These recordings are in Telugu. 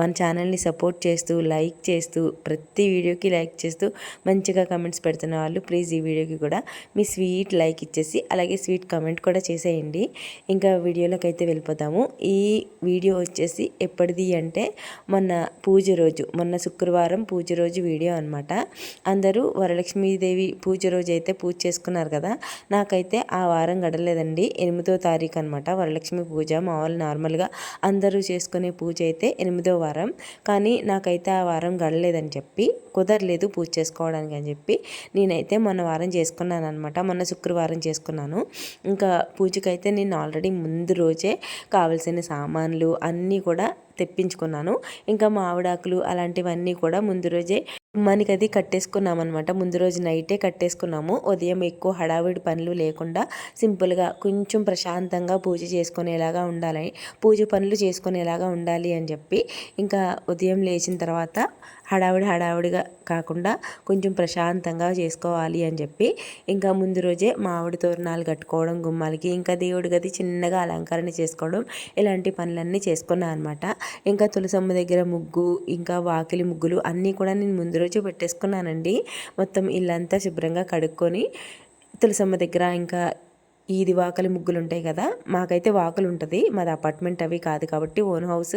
మన ఛానల్ని సపోర్ట్ చేస్తూ లైక్ చేస్తూ ప్రతి వీడియోకి లైక్ చేస్తూ మంచిగా కమెంట్స్ పెడుతున్న వాళ్ళు ప్లీజ్ ఈ వీడియోకి కూడా మీ స్వీట్ లైక్ ఇచ్చేసి అలాగే స్వీట్ కమెంట్ కూడా చేసేయండి. ఇంకా వీడియోలోకి అయితే వెళ్ళిపోతాము. ఈ వీడియో వచ్చేసి ఎప్పటిది అంటే మొన్న పూజ రోజు మొన్న శుక్రవారం పూజ రోజు వీడియో అనమాట అందరూ వరలక్ష్మీదేవి పూజ రోజు అయితే పూజ చేసుకున్నారు కదా నాకైతే ఆ వారం గడలేదండి. ఎనిమిదో తారీఖు అనమాట వరలక్ష్మి పూజ. మామూలు నార్మల్గా అందరూ చేసుకునే పూజ అయితే ఎనిమిదో వారం. కానీ నాకైతే ఆ వారం గడలేదని చెప్పి కుదరలేదు పూజ చేసుకోవడానికి అని చెప్పి నేనైతే మొన్న వారం చేసుకున్నాను అనమాట మొన్న శుక్రవారం చేసుకున్నాను. ఇంకా పూజకైతే నేను ఆల్రెడీ ముందు రోజే కావలసిన సామాన్లు అన్నీ కూడా తెప్పించుకున్నాను. ఇంకా మామిడాకులు అలాంటివన్నీ కూడా ముందు రోజే మనకి అది కట్టేసుకున్నాం అనమాట ముందు రోజు నైటే కట్టేసుకున్నాము. ఉదయం ఎక్కువ హడావిడి పనులు లేకుండా సింపుల్గా కొంచెం ప్రశాంతంగా పూజ చేసుకునేలాగా ఉండాలని పూజ పనులు చేసుకునేలాగా ఉండాలి అని చెప్పి ఇంకా ఉదయం లేచిన తర్వాత హడావిడి హడావిడిగా కాకుండా కొంచెం ప్రశాంతంగా చేసుకోవాలి అని చెప్పి ఇంకా ముందు రోజే మామిడి తోరణాలు కట్టుకోవడం గుమ్మాలకి ఇంకా దేవుడి గది చిన్నగా అలంకరణ చేసుకోవడం ఇలాంటి పనులన్నీ చేసుకున్నాను అనమాట ఇంకా తులసమ్మ దగ్గర ముగ్గు ఇంకా వాకిలి ముగ్గులు అన్నీ కూడా నేను ముందు రోజు పెట్టేసుకున్నానండి. మొత్తం ఇల్లంతా శుభ్రంగా కడుక్కొని తులసమ్మ దగ్గర ఇంకా ఈది వాకలి ముగ్గులు ఉంటాయి కదా మాకైతే వాకలు ఉంటుంది మాది అపార్ట్మెంట్ అవి కాదు కాబట్టి ఓన్ హౌస్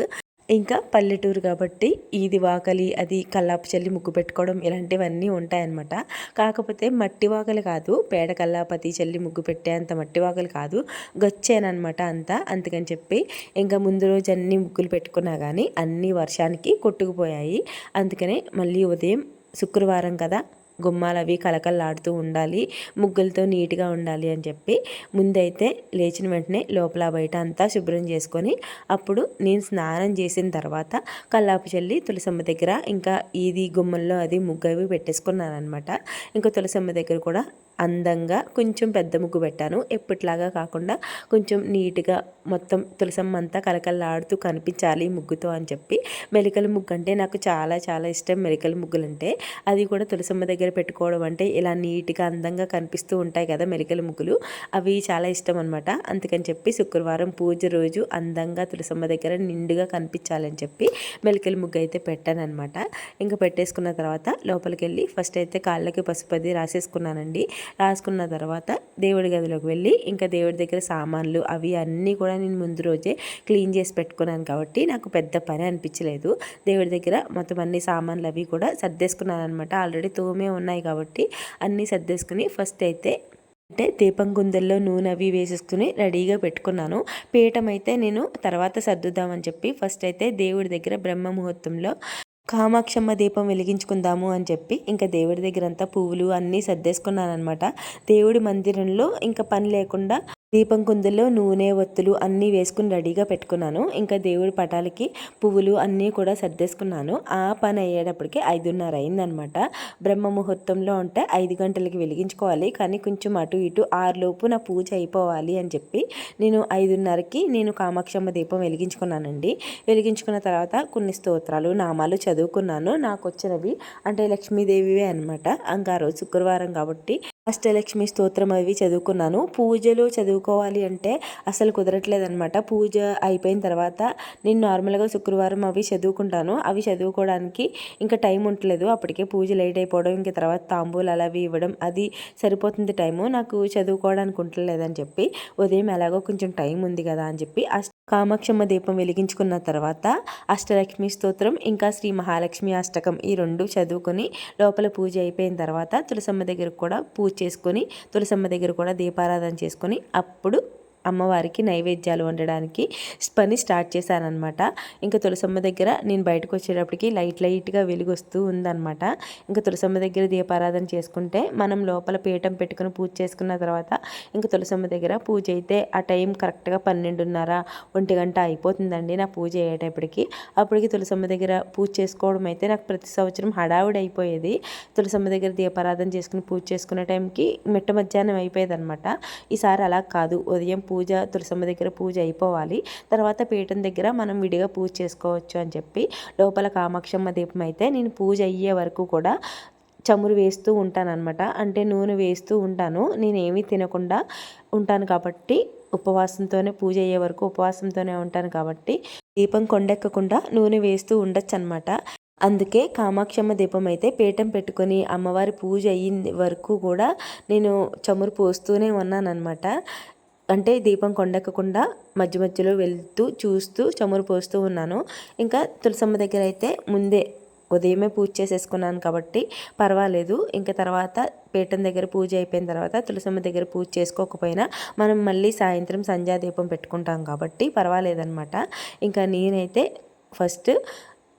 ఇంకా పల్లెటూరు కాబట్టి ఈది వాకలి అది కల్లాపు చల్లి ముగ్గు పెట్టుకోవడం ఇలాంటివన్నీ ఉంటాయన్నమాట. కాకపోతే మట్టి వాకలి కాదు పేడ కల్లాపతి చల్లి ముగ్గు పెట్టేంత మట్టి వాకలి కాదు గచ్చానమాట అంతా. అందుకని చెప్పి ఇంకా ముందు రోజు అన్ని ముగ్గులు పెట్టుకున్నా కానీ అన్ని వర్షానికి కొట్టుకుపోయాయి. అందుకనే మళ్ళీ ఉదయం శుక్రవారం కదా గుమ్మాలు అవి కలకల్లాడుతూ ఉండాలి ముగ్గులతో నీట్గా ఉండాలి అని చెప్పి ముందైతే లేచిన వెంటనే లోపల బయట అంతా శుభ్రం చేసుకొని అప్పుడు నేను స్నానం చేసిన తర్వాత కల్లాపు చల్లి తులసమ్మ దగ్గర ఇంకా ఇది గుమ్మల్లో అది ముగ్గు అవి పెట్టేసుకున్నాను అనమాట ఇంకా తులసమ్మ దగ్గర కూడా అందంగా కొంచెం పెద్ద ముగ్గు పెట్టాను. ఎప్పటిలాగా కాకుండా కొంచెం నీట్గా మొత్తం తులసమ్మ అంతా కలకల్లాడుతూ కనిపించాలి ముగ్గుతో అని చెప్పి. మెలికల ముగ్గు అంటే నాకు చాలా చాలా ఇష్టం మెలికల ముగ్గులు అంటే అది కూడా తులసమ్మ దగ్గర పెట్టుకోవడం అంటే ఇలా నీట్గా అందంగా కనిపిస్తూ ఉంటాయి కదా మెలికల ముగ్గులు. అవి చాలా ఇష్టం అనమాట అందుకని చెప్పి శుక్రవారం పూజ రోజు అందంగా తులసమ్మ దగ్గర నిండుగా కనిపించాలని చెప్పి మెలికల ముగ్గు అయితే పెట్టాను అనమాట ఇంకా పెట్టేసుకున్న తర్వాత లోపలికి వెళ్ళి ఫస్ట్ అయితే కాళ్ళకి పసుపది రాసేసుకున్నానండి. రాసుకున్న తర్వాత దేవుడి గదిలోకి వెళ్ళి ఇంకా దేవుడి దగ్గర సామాన్లు అవి అన్నీ కూడా నేను ముందు రోజే క్లీన్ చేసి పెట్టుకున్నాను కాబట్టి నాకు పెద్ద పని అనిపించలేదు. దేవుడి దగ్గర మొత్తం అన్ని సామాన్లు అవి కూడా సర్దేసుకున్నాను అనమాట ఆల్రెడీ తోమే ఉన్నాయి కాబట్టి అన్నీ సర్దేసుకుని ఫస్ట్ అయితే అంటే దీపం గుందల్లో నూనె అవి వేసేసుకుని రెడీగా పెట్టుకున్నాను. పీఠం అయితే నేను తర్వాత సర్దుదామని చెప్పి ఫస్ట్ అయితే దేవుడి దగ్గర బ్రహ్మ ముహూర్తంలో కామాక్షమ్మ దీపం వెలిగించుకుందాము అని చెప్పి ఇంకా దేవుడి దగ్గర అంతా పువ్వులు అన్నీ సర్దేసుకున్నాను అనమాట దేవుడి మందిరంలో ఇంకా పని లేకుండా దీపం కుందుల్లో నూనె ఒత్తులు అన్నీ వేసుకుని రెడీగా పెట్టుకున్నాను. ఇంకా దేవుడి పటాలకి పువ్వులు అన్నీ కూడా సర్దేసుకున్నాను. ఆ పని అయ్యేటప్పటికి ఐదున్నర అయిందనమాట బ్రహ్మ ముహూర్తంలో ఉంటే ఐదు గంటలకి వెలిగించుకోవాలి. కానీ కొంచెం అటు ఇటు ఆరులోపు నా పూజ అయిపోవాలి అని చెప్పి నేను ఐదున్నరకి నేను కామాక్షమ్మ దీపం వెలిగించుకున్నానండి. వెలిగించుకున్న తర్వాత కొన్ని స్తోత్రాలు నామాలు చదువుకున్నాను. నాకు వచ్చినవి అంటే లక్ష్మీదేవివే అనమాట ఇంకా రోజు శుక్రవారం కాబట్టి అష్టలక్ష్మి స్తోత్రం అవి చదువుకున్నాను. పూజలు చదువుకోవాలి అంటే అసలు కుదరట్లేదనమాట పూజ అయిపోయిన తర్వాత నేను నార్మల్గా శుక్రవారం అవి చదువుకుంటాను. అవి చదువుకోవడానికి ఇంకా టైం ఉండలేదు అప్పటికే పూజ లేట్ అయిపోవడం ఇంకా తర్వాత తాంబూలు అవి ఇవ్వడం అది సరిపోతుంది టైము. నాకు చదువుకోవడానికి ఉండలేదని చెప్పి ఉదయం ఎలాగో కొంచెం టైం ఉంది కదా అని చెప్పి కామాక్షమ్మ దీపం వెలిగించుకున్న తర్వాత అష్టలక్ష్మి స్తోత్రం ఇంకా శ్రీ మహాలక్ష్మి అష్టకం ఈ రెండు చదువుకొని లోపల పూజ అయిపోయిన తర్వాత తులసమ్మ దగ్గర కూడా పూజ చేసుకొని తులసమ్మ దగ్గర కూడా దీపారాధన చేసుకొని అప్పుడు అమ్మవారికి నైవేద్యాలు వండడానికి పని స్టార్ట్ చేశానమాట ఇంకా తులసమ్మ దగ్గర నేను బయటకు వచ్చేటప్పటికి లైట్ లైట్గా వెలుగు వస్తూ ఉందన్నమాట. ఇంకా తులసమ్మ దగ్గర దీపారాధన చేసుకుంటే మనం లోపల పీఠం పెట్టుకుని పూజ చేసుకున్న తర్వాత ఇంకా తులసమ్మ దగ్గర పూజ అయితే ఆ టైం కరెక్ట్గా పన్నెండున్నర ఒంటి గంట అయిపోతుందండి నా పూజ అయ్యేటప్పటికి. అప్పటికి తులసమ్మ దగ్గర పూజ చేసుకోవడం అయితే నాకు ప్రతి సంవత్సరం హడావుడి అయిపోయేది. తులసమ్మ దగ్గర దీపారాధన చేసుకుని పూజ చేసుకునే టైంకి మిట్ట మధ్యాహ్నం అయిపోయేది అనమాట ఈసారి అలా కాదు. ఉదయం పూజ తులసమ్మ దగ్గర పూజ అయిపోవాలి. తర్వాత పీఠం దగ్గర మనం విడిగా పూజ చేసుకోవచ్చు అని చెప్పి లోపల కామాక్షమ్మ దీపం అయితే నేను పూజ అయ్యే వరకు కూడా చమురు వేస్తూ ఉంటానన్నమాట అంటే నూనె వేస్తూ ఉంటాను. నేను ఏమీ తినకుండా ఉంటాను కాబట్టి ఉపవాసంతోనే పూజ అయ్యే వరకు ఉపవాసంతోనే ఉంటాను కాబట్టి దీపం కొండెక్కకుండా నూనె వేస్తూ ఉండొచ్చు అనమాట అందుకే కామాక్షమ్మ దీపం అయితే పీఠం పెట్టుకొని అమ్మవారి పూజ అయ్యింది వరకు కూడా నేను చమురు పోస్తూనే ఉన్నానన్నమాట. అంటే దీపం కొండెక్కకుండా మధ్య మధ్యలో వెళ్తూ చూస్తూ చమురు పోస్తూ ఉన్నాను. ఇంకా తులసమ్మ దగ్గర అయితే ముందే ఉదయమే పూజ చేసేసుకున్నాను కాబట్టి పర్వాలేదు. ఇంకా తర్వాత పీఠం దగ్గర పూజ అయిపోయిన తర్వాత తులసమ్మ దగ్గర పూజ చేసుకోకపోయినా మనం మళ్ళీ సాయంత్రం సంధ్యాదీపం పెట్టుకుంటాం కాబట్టి పర్వాలేదనమాట ఇంకా నేనైతే ఫస్ట్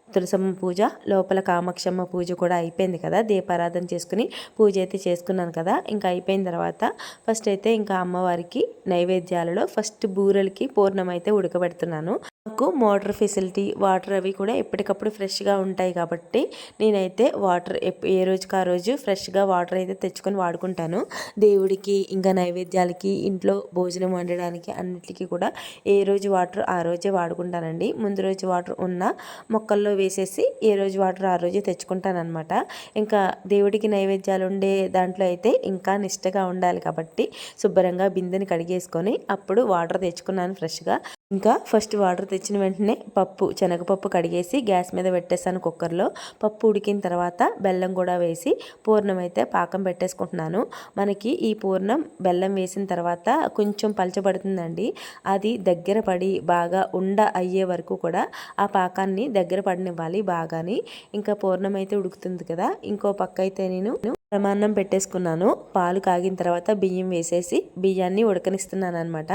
తులసమ్మ పూజ లోపల కామాక్షమ్మ పూజ కూడా అయిపోయింది కదా. దీపారాధన చేసుకుని పూజ అయితే చేసుకున్నాను కదా. ఇంకా అయిపోయిన తర్వాత ఫస్ట్ అయితే ఇంకా అమ్మవారికి నైవేద్యాలలో ఫస్ట్ బూరెలకి పూర్ణం అయితే ఉడకబెడుతున్నాను. మాకు మోటార్ ఫెసిలిటీ వాటర్ అవి కూడా ఎప్పటికప్పుడు ఫ్రెష్గా ఉంటాయి కాబట్టి నేనైతే వాటర్ ఏ రోజుకి ఆ రోజు ఫ్రెష్గా వాటర్ అయితే తెచ్చుకొని వాడుకుంటాను. దేవుడికి ఇంకా నైవేద్యాలకి ఇంట్లో భోజనం వండడానికి అన్నిటికీ కూడా ఏ రోజు వాటర్ ఆ రోజే వాడుకుంటానండి. ముందు రోజు వాటర్ ఉన్న మొక్కల్లో వేసేసి ఏ రోజు వాటర్ ఆ రోజే తెచ్చుకుంటానమాట ఇంకా దేవుడికి నైవేద్యాలు ఉండే దాంట్లో అయితే ఇంకా నిష్టగా ఉండాలి కాబట్టి శుభ్రంగా బిందెని కడిగేసుకొని అప్పుడు వాటర్ తెచ్చుకున్నాను ఫ్రెష్గా. ఇంకా ఫస్ట్ వాటర్ తెచ్చిన వెంటనే పప్పు శనగపప్పు కడిగేసి గ్యాస్ మీద పెట్టేసాను కుక్కర్లో. పప్పు ఉడికిన తర్వాత బెల్లం కూడా వేసి పూర్ణం అయితే పాకం పెట్టేసుకుంటున్నాను. మనకి ఈ పూర్ణం బెల్లం వేసిన తర్వాత కొంచెం పలచబడుతుందండి. అది దగ్గర పడి బాగా ఉండ అయ్యే వరకు కూడా ఆ పాకాన్ని దగ్గర పడినివ్వాలి బాగాని. ఇంకా పూర్ణం అయితే ఉడుకుతుంది కదా ఇంకో పక్క అయితే నేను ప్రమాణం పెట్టేసుకున్నాను. పాలు కాగిన తర్వాత బియ్యం వేసేసి బియ్యాన్ని ఉడకనిస్తున్నాను అనమాట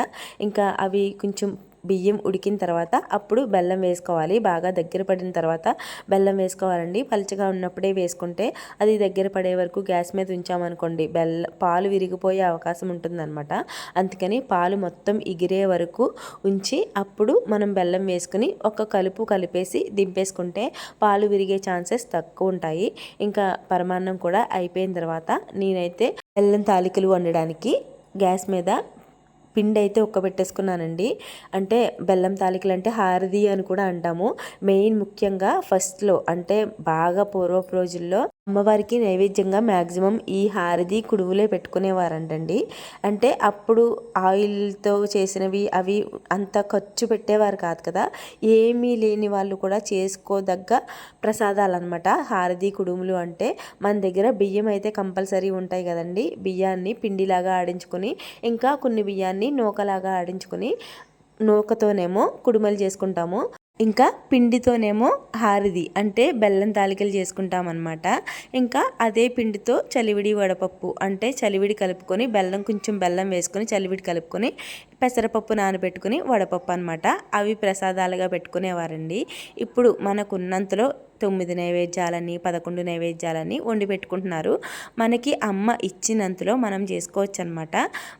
ఇంకా అవి కొంచెం బియ్యం ఉడికిన తర్వాత అప్పుడు బెల్లం వేసుకోవాలి. బాగా దగ్గర పడిన తర్వాత బెల్లం వేసుకోవాలండి. పలుచగా ఉన్నప్పుడే వేసుకుంటే అది దగ్గర పడే వరకు గ్యాస్ మీద ఉంచామనుకోండి. బెల్ల పాలు విరిగిపోయే అవకాశం ఉంటుందన్నమాట. అందుకని పాలు మొత్తం ఎగిరే వరకు ఉంచి అప్పుడు మనం బెల్లం వేసుకుని ఒక కలుపు కలిపేసి దింపేసుకుంటే పాలు విరిగే ఛాన్సెస్ తక్కువ ఉంటాయి. ఇంకా పరమాన్నం కూడా అయిపోయిన తర్వాత నేనైతే బెల్లం తాలికలు వండడానికి గ్యాస్ మీద పిండి అయితే ఉక్కబెట్టేసుకున్నానండి. అంటే బెల్లం తాలికలు అంటే హారది అని కూడా అంటాము. మెయిన్ ముఖ్యంగా ఫస్ట్లో అంటే బాగా పూర్వపు రోజుల్లో అమ్మవారికి నైవేద్యంగా మ్యాక్సిమం ఈ హారది కుడువులే పెట్టుకునేవారంటండి. అంటే అప్పుడు ఆయిల్తో చేసినవి అవి అంత ఖర్చు పెట్టేవారు కాదు కదా. ఏమీ లేని వాళ్ళు కూడా చేసుకోదగ్గ ప్రసాదాలు అనమాట హారది కుడుములు అంటే మన దగ్గర బియ్యం అయితే కంపల్సరీ ఉంటాయి కదండి. బియ్యాన్ని పిండిలాగా ఆడించుకొని ఇంకా కొన్ని బియ్యాన్ని నూకలాగా ఆడించుకొని నూకతోనేమో కుడుమలు చేసుకుంటాము. ఇంకా పిండితోనేమో హారిది అంటే బెల్లం తాలికలు చేసుకుంటామన్నమాట. ఇంకా అదే పిండితో చలివిడి వడపప్పు అంటే చలివిడి కలుపుకొని బెల్లం కొంచెం బెల్లం వేసుకొని చలివిడి కలుపుకొని పెసరపప్పు నానబెట్టుకుని వడపప్పు అనమాట అవి ప్రసాదాలుగా పెట్టుకునేవారండి. ఇప్పుడు మనకున్నంతలో తొమ్మిది నైవేద్యాలని పదకొండు నైవేద్యాలని వండి పెట్టుకుంటున్నారు. మనకి అమ్మ ఇచ్చినంతలో మనం చేసుకోవచ్చు అనమాట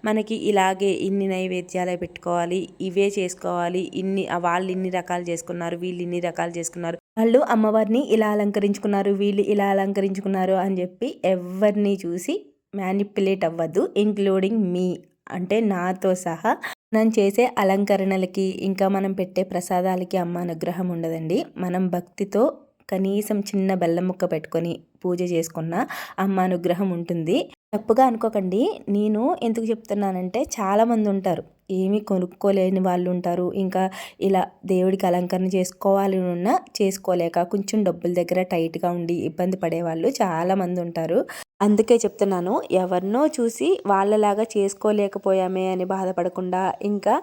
మనకి ఇలాగే ఇన్ని నైవేద్యాలే పెట్టుకోవాలి ఇవే చేసుకోవాలి ఇన్ని వాళ్ళు ఇన్ని రకాలు చేసుకున్నారు వీళ్ళు ఇన్ని రకాలు చేసుకున్నారు. వాళ్ళు అమ్మవారిని ఇలా అలంకరించుకున్నారు వీళ్ళు ఇలా అలంకరించుకున్నారు అని చెప్పి ఎవరిని చూసి మ్యానిపులేట్ అవ్వద్దు. ఇంక్లూడింగ్ మీ అంటే నాతో సహా మనం చేసే అలంకరణలకి ఇంకా మనం పెట్టే ప్రసాదాలకి అమ్మ అనుగ్రహం ఉండదండి. మనం భక్తితో కనీసం చిన్న బెల్లం ముక్క పెట్టుకొని పూజ చేసుకున్న అమ్మ అనుగ్రహం ఉంటుంది. తప్పుగా అనుకోకండి. నేను ఎందుకు చెప్తున్నానంటే చాలామంది ఉంటారు. ఏమీ కొనుక్కోలేని వాళ్ళు ఉంటారు ఇంకా ఇలా దేవుడికి అలంకరణ చేసుకోవాలి ఉన్నా చేసుకోలేక కొంచెం డబ్బుల దగ్గర టైట్గా ఉండి ఇబ్బంది పడేవాళ్ళు చాలామంది ఉంటారు. అందుకే చెప్తున్నాను ఎవరినో చూసి వాళ్ళలాగా చేసుకోలేకపోయామే అని బాధపడకుండా ఇంకా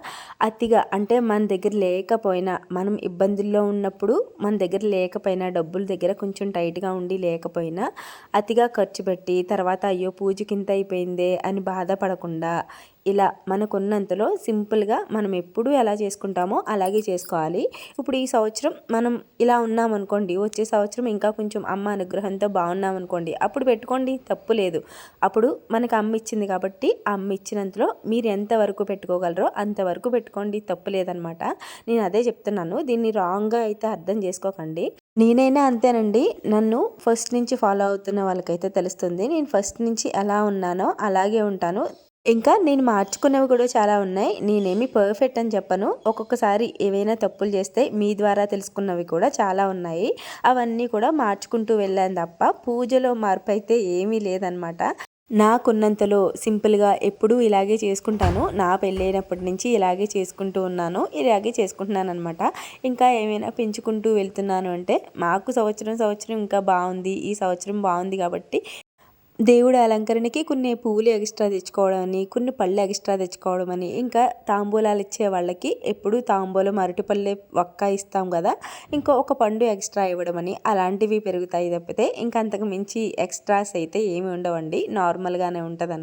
అతిగా అంటే మన దగ్గర లేకపోయినా మనం ఇబ్బందుల్లో ఉన్నప్పుడు మన దగ్గర లేకపోయినా డబ్బుల దగ్గర కొంచెం టైట్గా ఉండి లేకపోయినా అతిగా ఖర్చు పెట్టి తర్వాత అయ్యో పూజకింత అయిపోయిందే అని బాధపడకుండా ఇలా మనకున్నంతలో సింపుల్గా మనం ఎప్పుడూ ఎలా చేసుకుంటామో అలాగే చేసుకోవాలి. ఇప్పుడు ఈ సంవత్సరం మనం ఇలా ఉన్నామనుకోండి వచ్చే సంవత్సరం ఇంకా కొంచెం అమ్మ అనుగ్రహంతో బాగున్నామనుకోండి అప్పుడు పెట్టుకోండి తప్పు లేదు. అప్పుడు మనకు అమ్మ ఇచ్చింది కాబట్టి అమ్మ ఇచ్చినంతలో మీరు ఎంతవరకు పెట్టుకోగలరో అంతవరకు పెట్టుకోండి తప్పు లేదనమాట. నేను అదే చెప్తున్నాను దీన్ని రాంగ్గా అయితే అర్థం చేసుకోకండి. నేనైనా అంతేనండి నన్ను ఫస్ట్ నుంచి ఫాలో అవుతున్న వాళ్ళకైతే తెలుస్తుంది. నేను ఫస్ట్ నుంచి ఎలా ఉన్నానో అలాగే ఉంటాను. ఇంకా నేను మార్చుకున్నవి కూడా చాలా ఉన్నాయి. నేనేమి పర్ఫెక్ట్ అని చెప్పను. ఒక్కొక్కసారి ఏవైనా తప్పులు చేస్తే మీ ద్వారా తెలుసుకున్నవి కూడా చాలా ఉన్నాయి. అవన్నీ కూడా మార్చుకుంటూ వెళ్ళాను తప్ప పూజలో మార్పు అయితే ఏమీ లేదనమాట నాకున్నంతలో సింపుల్గా ఎప్పుడూ ఇలాగే చేసుకుంటాను. నా పెళ్ళైనప్పటి నుంచి ఇలాగే చేసుకుంటూ ఉన్నాను. ఇలాగే చేసుకుంటున్నాను అనమాట ఇంకా ఏమైనా పెంచుకుంటూ వెళ్తున్నాను అంటే మాకు సంవత్సరం సంవత్సరం ఇంకా బాగుంది. ఈ సంవత్సరం బాగుంది కాబట్టి దేవుడి అలంకరణకి కొన్ని పువ్వులు ఎక్స్ట్రా తెచ్చుకోవడం అని కొన్ని పళ్ళు ఎక్స్ట్రా తెచ్చుకోవడం అని ఇంకా తాంబూలాలు ఇచ్చే వాళ్ళకి ఎప్పుడు తాంబూలం అరటిపల్లె ఒక్క ఇస్తాం కదా. ఇంకా ఒక పండు ఎక్స్ట్రా ఇవ్వడం అని అలాంటివి పెరుగుతాయి తప్పితే ఇంకా అంతకు మించి ఎక్స్ట్రాస్ అయితే ఏమి ఉండవండి. నార్మల్గానే ఉంటుంది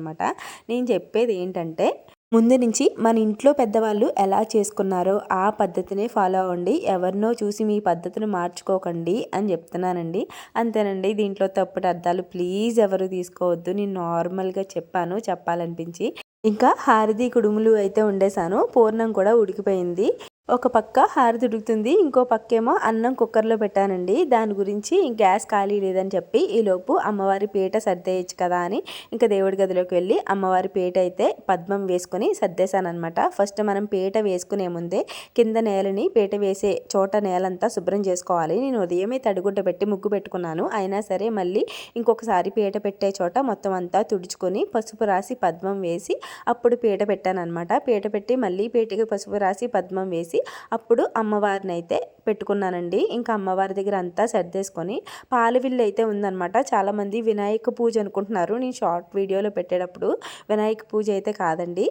నేను చెప్పేది ఏంటంటే ముందు నుంచి మన ఇంట్లో పెద్దవాళ్ళు ఎలా చేసుకున్నారో ఆ పద్ధతినే ఫాలో అవ్వండి. ఎవరినో చూసి మీ పద్ధతిని మార్చుకోకండి అని చెప్తున్నానండి. అంతేనండి దీంట్లో తప్పుడు అర్థాలు ప్లీజ్ ఎవరు తీసుకోవద్దు. నేను నార్మల్గా చెప్పాను చెప్పాలనిపించి. ఇంకా హారతి కుడుములు అయితే ఉండేసాను పూర్ణం కూడా ఉడికిపోయింది. ఒక పక్క హారతి ఉడుకుతుంది ఇంకో పక్కేమో అన్నం కుక్కర్లో పెట్టానండి. దాని గురించి గ్యాస్ ఖాళీ లేదని చెప్పి ఈలోపు అమ్మవారి పీట సర్దేయచ్చు కదా అని ఇంకా దేవుడి గదిలోకి వెళ్ళి అమ్మవారి పీట అయితే పద్మం వేసుకొని సర్దేశానమాట ఫస్ట్ మనం పీట వేసుకునే ముందే కింద నేలని పీట వేసే చోట నేలంతా శుభ్రం చేసుకోవాలి. నేను ఉదయమే తడిగుడ్డ పెట్టి ముగ్గు పెట్టుకున్నాను. అయినా సరే మళ్ళీ ఇంకొకసారి పీట పెట్టే చోట మొత్తం అంతా తుడుచుకొని పసుపు రాసి పద్మం వేసి అప్పుడు పీట పెట్టాను అనమాట పీట పెట్టి మళ్ళీ పీటకి పసుపు రాసి పద్మం వేసి అప్పుడు అమ్మవారిని అయితే పెట్టుకున్నానండి. ఇంకా అమ్మవారి దగ్గర అంతా సర్దేసుకొని పాలవిల్లు అయితే ఉందన్నమాట. చాలామంది వినాయక పూజ అనుకుంటున్నారు. నేను షార్ట్ వీడియోలో పెట్టేటప్పుడు వినాయక పూజ అయితే కాదండి.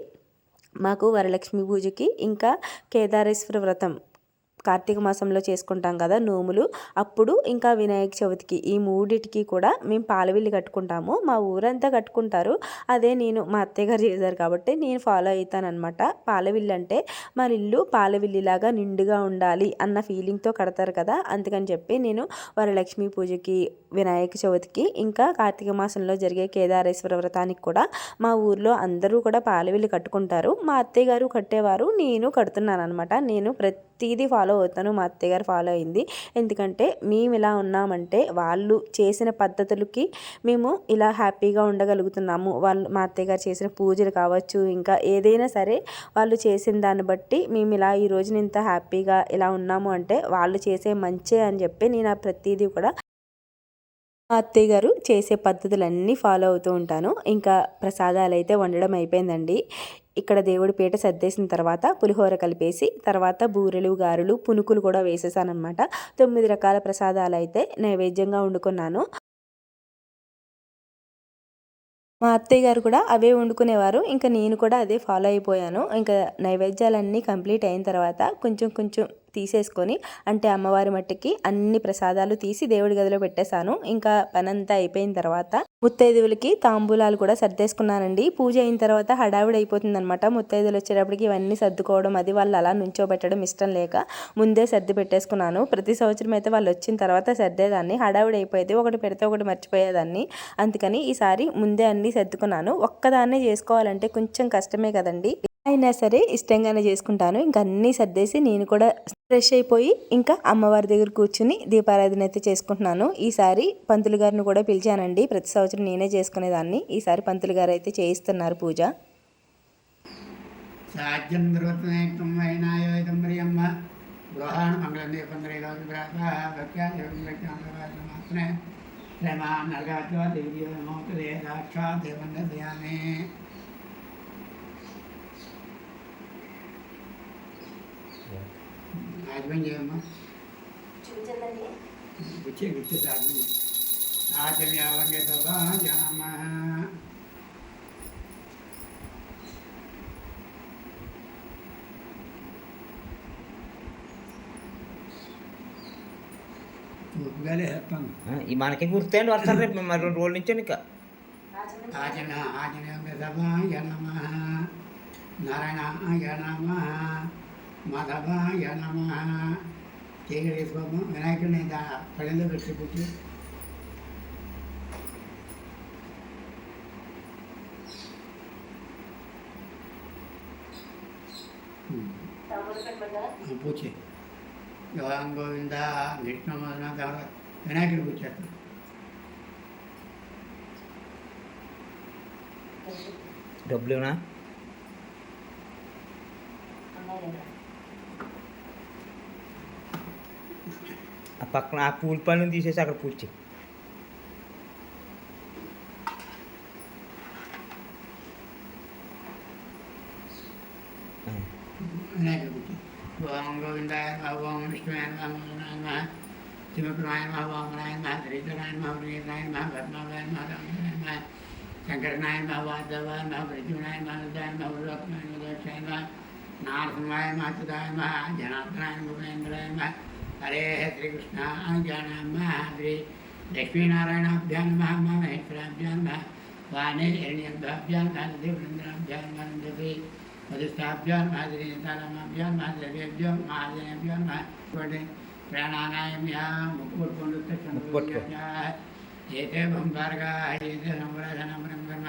మాకు వరలక్ష్మి పూజకి ఇంకా కేదారేశ్వర వ్రతం కార్తీక మాసంలో చేసుకుంటాం కదా నోములు. అప్పుడు ఇంకా వినాయక చవితికి ఈ మూడిటికి కూడా మేము పాలవిల్లి కట్టుకుంటాము. మా ఊరంతా కట్టుకుంటారు. అదే నేను మా అత్తయ్య గారు చేశారు కాబట్టి నేను ఫాలో అవుతానమాట పాలవిల్లి అంటే మన ఇల్లు పాలవిల్లిలాగా నిండుగా ఉండాలి అన్న ఫీలింగ్తో కడతారు కదా. అందుకని చెప్పి నేను వరలక్ష్మి పూజకి వినాయక చవితికి ఇంకా కార్తీక మాసంలో జరిగే కేదారేశ్వర వ్రతానికి కూడా మా ఊర్లో అందరూ కూడా పాలవిల్లి కట్టుకుంటారు. మా అత్తయ్య గారు కట్టేవారు నేను కడుతున్నాను అనమాట నేను ప్రతిదీ ఫాలో అవుతాను. మా అత్తయ్య గారు ఫాలో అయింది. ఎందుకంటే మేము ఇలా ఉన్నామంటే వాళ్ళు చేసిన పద్ధతులకి మేము ఇలా హ్యాపీగా ఉండగలుగుతున్నాము. వాళ్ళు మా అత్తయ్యగారు చేసిన పూజలు కావచ్చు ఇంకా ఏదైనా సరే వాళ్ళు చేసిన దాన్ని బట్టి మేము ఇలా ఈ రోజున ఇంత హ్యాపీగా ఇలా ఉన్నాము అంటే వాళ్ళు చేసే మంచే అని చెప్పి నేను ఆ ప్రతిదీ కూడా మా అత్తయ్య గారు చేసే పద్ధతులన్నీ ఫాలో అవుతూ ఉంటాను. ఇంకా ప్రసాదాలు అయితే వండడం అయిపోయిందండి. ఇక్కడ దేవుడి పీట సర్దేసిన తర్వాత పులిహోర కలిపేసి తర్వాత బూరెలు గారెలు పునుకులు కూడా వేసేసానమాట తొమ్మిది రకాల ప్రసాదాలు అయితే నైవేద్యంగా వండుకున్నాను. మా అత్తయ్య గారు కూడా అవే వండుకునేవారు. ఇంకా నేను కూడా అదే ఫాలో అయిపోయాను. ఇంకా నైవేద్యాలన్నీ కంప్లీట్ అయిన తర్వాత కొంచెం కొంచెం తీసేసుకొని అంటే అమ్మవారి మట్టికి అన్ని ప్రసాదాలు తీసి దేవుడి గదిలో పెట్టేశాను. ఇంకా పనంతా అయిపోయిన తర్వాత ముత్తైదువులకి తాంబూలాలు కూడా సర్దేసుకున్నానండి. పూజ అయిన తర్వాత హడావిడి అయిపోతుంది ముత్తైదులు వచ్చేటప్పటికి ఇవన్నీ సర్దుకోవడం అది వాళ్ళు అలా నుంచోబెట్టడం ఇష్టం లేక ముందే సర్ది పెట్టేసుకున్నాను. ప్రతి సంవత్సరం అయితే వాళ్ళు వచ్చిన తర్వాత సర్దేదాన్ని. హడావిడి అయిపోయేది ఒకటి పెడితే ఒకటి మర్చిపోయేదాన్ని. అందుకని ఈసారి ముందే అన్నీ సర్దుకున్నాను. ఒక్కదాన్నే చేసుకోవాలంటే కొంచెం కష్టమే కదండి. అయినా సరే ఇష్టంగానే చేసుకుంటాను. ఇంకా అన్నీ సర్దేసి నేను కూడా ఫ్రెష్ అయిపోయి ఇంకా అమ్మవారి దగ్గర కూర్చుని దీపారాధన అయితే చేసుకుంటున్నాను. ఈసారి పంతులు గారిని కూడా పిలిచానండి. ప్రతి సంవత్సరం నేనే చేసుకునేదాన్ని. ఈసారి పంతులు గారు అయితే చేయిస్తున్నారు పూజ. సాధ్యం ధృవత్నైకం వైనాయోగం ప్రియమ్మ గృహాణ మంగళం దీపంద్రేగాత్రే ప్రేమా ఆజ్యం చేయమ్మా. గుచ్చే గుచ్చే సాధ్యం ఆచమ్యావంగే సభా జనమ మనకి గుర్తండి వస్తారు రేపు మరి రెండు రోజుల నుంచి ఇంకా? ఆచన ఆచన సభాయ నమ నారాయణాయ నమ మాధవాయ నమ చీకటి తీసుకోము వినాయకుడిని దా పళ్ళెంలో పెట్టి పుట్టి పూజ యోగం గోవింద విష్ణు మొదలైన తర్వాత వినాయకుడికి వచ్చేస్తాం డబ్బులు పక్కన ఆ పూల పనులు తీసేసి అక్కడ పూర్చి వినాయకుడికి ఓం గోవిందాయ నమః ఓం విష్ణువాయ నమః నమః శివకుమాయ నమః ఓం నాయ నమః శ్రీధరాయ నమః ప్రియనాయ నమః పద్మావాయ నమః రామాయ నమః శంకరనాయ నమః వాసవాయ నమః ప్రద్యుమ్నాయ నమః ఉదయాయ నమః ఉల్లోకనాయ నమః దోషాయ నమః నారసింహాయ నమః సుధాయ నమః జనార్దనాయ నమః భూపేంద్రాయ నమః హరే శ్రీకృష్ణ నమః శ్రీ లక్ష్మీనారాయణాభ్యాం నమః మహేశ్వరాభ్యాం నమః వాణి హిరణ్యభ్యాం దేవేంద్రాభ్యాం నందపి మధుస్థాభ్యాం మాదిరితాలమాభ్యాం మాదిరవ్యభ్యం మాదిరభ్యం మాది ప్రాణానాయమ్యా ముక్కుపట్టుకో. ఏతే బంబార్గా ఏతే సంవరధనం బ్రహ్మ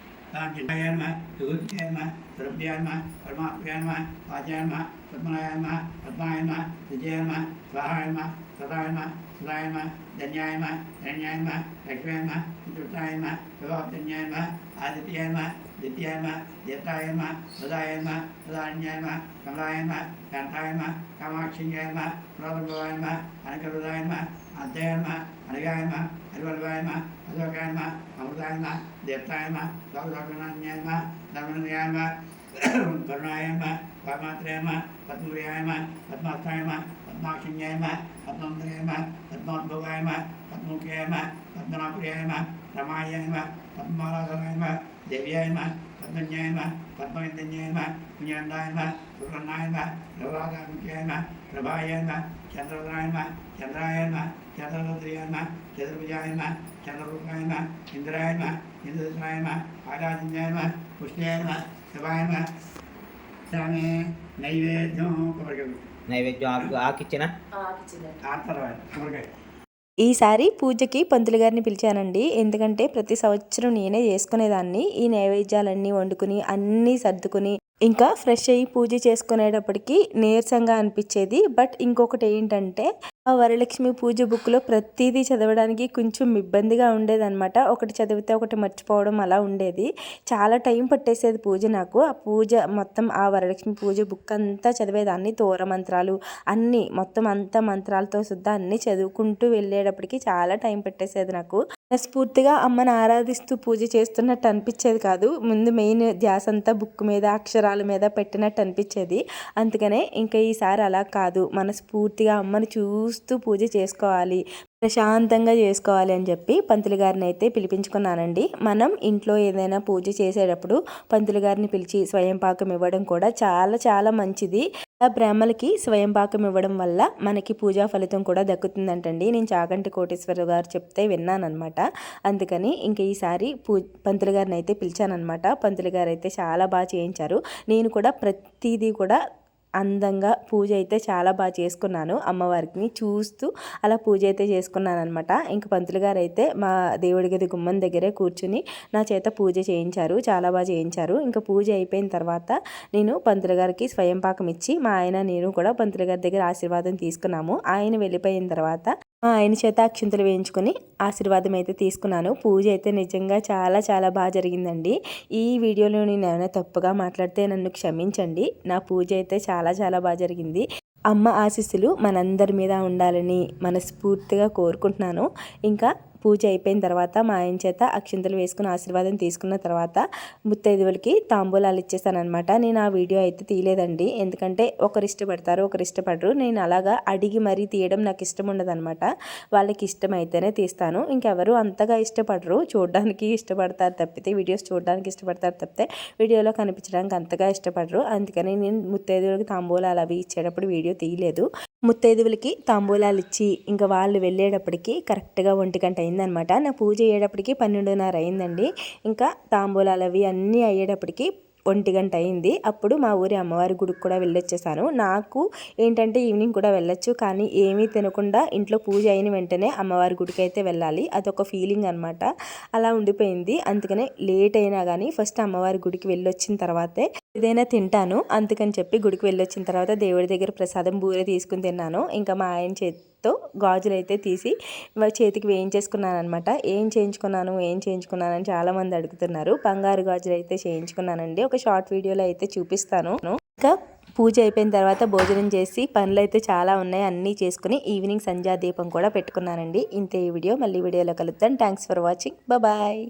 தாங்கிட்டாயன்ம விகுத்தியன்ம திரவியான்ம பரமாத்மியான்ம வாஜான்ம பத்மநாயன்ம பத்மாயன்ம விஜயன்ம சுவாகாயன்ம சதாயன்ம சுதாயன்ம தன்யாயன்ம தன்யாயன்ம லக்ஷ்மியான்ம சுத்தாயன்ம விவாப்தன்யான்ம ஆதித்யான்ம നിത്യായ്മ ജത്തായ്മ ഹൃദായ്മ ഹൃദാന്യായ്മ കമലായ്മ കണ്ടായ്മ കാമാക്ഷിയായ്മ പ്രബന്ധവായ്മ അനുകൃതായ്മ അധ്യായ്മ അനുകായ്മ അനുവൽവായ്മ അശോകായ്മ അമൃതായ്മ ദേവതായ്മ ലോകനാന്യായ്മ ധർമ്മനായ്മ കരുണായ്മ പരമാത്രേമ പത്മപ്രിയായ്മ പത്മാസ്ഥായ്മ പത്മാക്ഷിയായ്മ പത്മന്ത്രേമ പത്മോദ്ഭവായ്മ പത്മുഖ്യായ്മ പത്മനാപ്രിയായ്മ രമായായ്മ പത്മാരാധനായ്മ పద్మవిందన్యాయమ పుణ్యాందాయమ సువర్ణాయమ రఘురాధాముఖ్యాయమ ప్రభాయాయమ చంద్రోదరాయమ చంద్రాయమ చంద్రరుద్రియాయమ చతుర్భుజాయమ చంద్రరూపాయమ ఇంద్రాయమ ఇంద్రదృష్టాయమ ఆరాధన్యాయమ పుష్ణాయమ శివాయమ స్వామి నైవేద్యం నైవేద్యం ఆకు ఆకిచ్చిన ఆడతారు కొబ్బరికాయ ఈసారి పూజకి పంతులు గారిని పిలిచానండి. ఎందుకంటే ప్రతి సంవత్సరం నేనే చేసుకునేదాన్ని. ఈ నైవేద్యాలన్నీ వండుకుని అన్నీ సర్దుకుని ఇంకా ఫ్రెష్ అయ్యి పూజ చేసుకునేటప్పటికి నీరసంగా అనిపించేది. బట్ ఇంకొకటి ఏంటంటే ఆ వరలక్ష్మి పూజ బుక్లో ప్రతిదీ చదవడానికి కొంచెం ఇబ్బందిగా ఉండేదన్నమాట. ఒకటి చదివితే ఒకటి మర్చిపోవడం అలా ఉండేది. చాలా టైం పట్టేసేది పూజ నాకు. ఆ పూజ మొత్తం ఆ వరలక్ష్మి పూజ బుక్ అంతా చదివేదాన్ని. తోర మంత్రాలు అన్నీ మొత్తం అంతా మంత్రాలతో సుద్ధా అన్నీ చదువుకుంటూ వెళ్ళేటప్పటికి చాలా టైం పట్టేసేది నాకు. స్ఫూర్తిగా అమ్మని ఆరాధిస్తూ పూజ చేస్తున్నట్టు అనిపించేది కాదు. ముందు మెయిన్ ధ్యాస అంతా బుక్ మీద అక్షరాల మీద పెట్టినట్టు అనిపించేది. అందుకనే ఇంకా ఈసారి అలా కాదు. మనస్ఫూర్తిగా అమ్మని చూస్తూ పూజ చేసుకోవాలి ప్రశాంతంగా చేసుకోవాలి అని చెప్పి పంతులు గారిని అయితే పిలిపించుకున్నానండి. మనం ఇంట్లో ఏదైనా పూజ చేసేటప్పుడు పంతులు గారిని పిలిచి స్వయం పాకం ఇవ్వడం కూడా చాలా చాలా మంచిది. ఆ బ్రాహ్మలకి స్వయం పాకం ఇవ్వడం వల్ల మనకి పూజా ఫలితం కూడా దక్కుతుందంటండి. నేను చాగంటి కోటేశ్వర గారు చెప్తే విన్నానమాట అందుకని ఇంక ఈసారి పూ పంతులు గారిని అయితే పిలిచానమాట పంతులు గారు అయితే చాలా బాగా చేయించారు. నేను కూడా ప్రతిదీ కూడా అందంగా పూజ అయితే చాలా బాగా చేసుకున్నాను అమ్మవారికి చూస్తూ అలా పూజ అయితే చేసుకున్నాను అనమాట ఇంక పంతులు గారు అయితే మా దేవుడి గది గుమ్మం దగ్గరే కూర్చుని నా చేత పూజ చేయించారు చాలా బాగా చేయించారు. ఇంకా పూజ అయిపోయిన తర్వాత నేను పంతులు గారికి స్వయం పాకం ఇచ్చి మా ఆయన నేను కూడా పంతులు గారి దగ్గర ఆశీర్వాదం తీసుకున్నాము. ఆయన వెళ్ళిపోయిన తర్వాత ఆయన చేత అక్షింతలు వేయించుకొని ఆశీర్వాదం అయితే తీసుకున్నాను. పూజ అయితే నిజంగా చాలా చాలా బాగా జరిగిందండి. ఈ వీడియోలో నేను ఏమైనా తప్పుగా మాట్లాడితే నన్ను క్షమించండి. నా పూజ అయితే చాలా చాలా బాగా జరిగింది. అమ్మ ఆశీస్సులు మనందరి మీద ఉండాలని మనస్ఫూర్తిగా కోరుకుంటున్నాను. ఇంకా పూజ అయిపోయిన తర్వాత మా ఆయన చేత అక్షింతలు వేసుకుని ఆశీర్వాదం తీసుకున్న తర్వాత ముత్తైదువులకి తాంబూలాలు ఇచ్చేసానమాట నేను ఆ వీడియో అయితే తీయలేదండి. ఎందుకంటే ఒకరు ఇష్టపడతారు ఒకరు ఇష్టపడరు. నేను అలాగా అడిగి మరీ తీయడం నాకు ఇష్టం ఉండదన్నమాట. వాళ్ళకి ఇష్టం అయితేనే తీస్తాను. ఇంకెవరు అంతగా ఇష్టపడరు. చూడడానికి ఇష్టపడతారు తప్పితే వీడియోస్ చూడడానికి ఇష్టపడతారు తప్పితే వీడియోలో కనిపించడానికి అంతగా ఇష్టపడరు. అందుకని నేను ముత్తైదువులకి తాంబూలాలు అవి ఇచ్చేటప్పుడు వీడియో తీయలేదు. ముత్తైదువులకి తాంబూలాలు ఇచ్చి ఇంకా వాళ్ళు వెళ్ళేటప్పటికి కరెక్ట్గా ఒంటి గంట అయిందనమాట నా పూజ అయ్యేటప్పటికి పన్నెండున్నర అయిందండి. ఇంకా తాంబూలాలు అవి అన్నీ అయ్యేటప్పటికి ఒంటి గంట అయింది. అప్పుడు మా ఊరి అమ్మవారి గుడికి కూడా వెళ్ళొచ్చేసాను. నాకు ఏంటంటే ఈవినింగ్ కూడా వెళ్ళొచ్చు కానీ ఏమీ తినకుండా ఇంట్లో పూజ అయిన వెంటనే అమ్మవారి గుడికి అయితే వెళ్ళాలి. అదొక ఫీలింగ్ అనమాట అలా ఉండిపోయింది. అందుకనే లేట్ అయినా కానీ ఫస్ట్ అమ్మవారి గుడికి వెళ్ళొచ్చిన తర్వాతే ఏదైనా తింటాను. అందుకని చెప్పి గుడికి వెళ్ళొచ్చిన తర్వాత దేవుడి దగ్గర ప్రసాదం బూరె తీసుకుని తిన్నాను. ఇంకా మా ఆయన చే తో గాజులు అయితే తీసి చేతికి వేయించేసుకున్నాను అనమాట ఏం చేయించుకున్నాను ఏం చేయించుకున్నాను అని చాలామంది అడుగుతున్నారు. బంగారు గాజులు అయితే చేయించుకున్నానండి. ఒక షార్ట్ వీడియోలో అయితే చూపిస్తాను. ఇంకా పూజ అయిపోయిన తర్వాత భోజనం చేసి పనులు అయితే చాలా ఉన్నాయి. అన్నీ చేసుకుని ఈవినింగ్ సంధ్యా దీపం కూడా పెట్టుకున్నానండి. ఇంతే ఈ వీడియో. మళ్ళీ వీడియోలో కలుద్దాం. Thanks for watching. బాయ్.